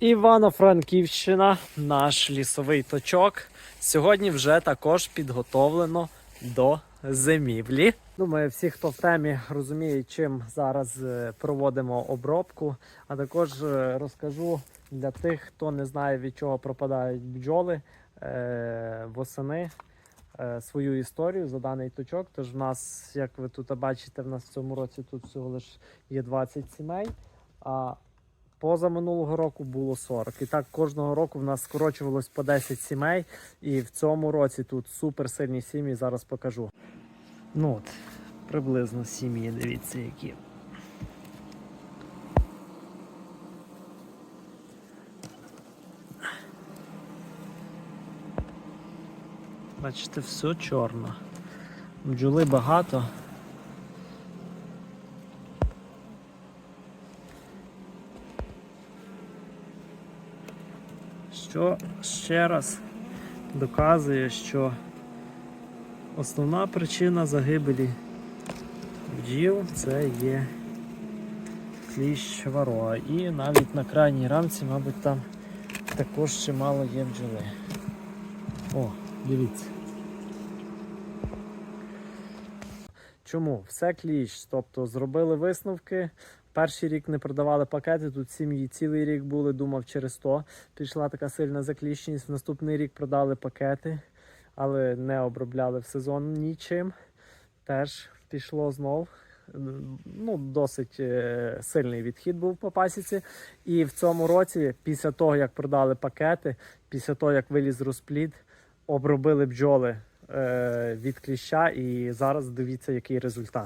Івано-Франківщина, наш лісовий точок. Сьогодні вже також підготовлено до зимівлі. Думаю, всі, хто в темі, розуміють, чим зараз е, проводимо обробку. А також е, розкажу для тих, хто не знає, від чого пропадають бджоли е, восени. Свою історію за даний точок. Тож в нас, як ви тут бачите, в нас в цьому році тут всього лише є 20 сімей. А Поза минулого року було 40. І так кожного року в нас скорочувалось по 10 сімей. І в цьому році тут суперсильні сім'ї. Зараз покажу. Ну от, приблизно сім'ї, дивіться, які. Бачите, все чорно. Бджоли багато. Що ще раз доказує, що основна причина загибелі бджіл це є кліщ варога. І навіть на крайній рамці, мабуть, там також чимало є бджоли. О, дивіться. Чому? Все кліщ. Тобто зробили висновки. Перший рік не продавали пакети, тут сім'ї цілий рік були, думав, через то пішла така сильна закліщеність. В наступний рік продали пакети, але не обробляли в сезон нічим. Теж пішло знов. Ну, досить е, сильний відхід був по пасіці. І в цьому році, після того, як продали пакети, після того, як виліз розплід, обробили бджоли від кліща, і зараз дивіться, який результат.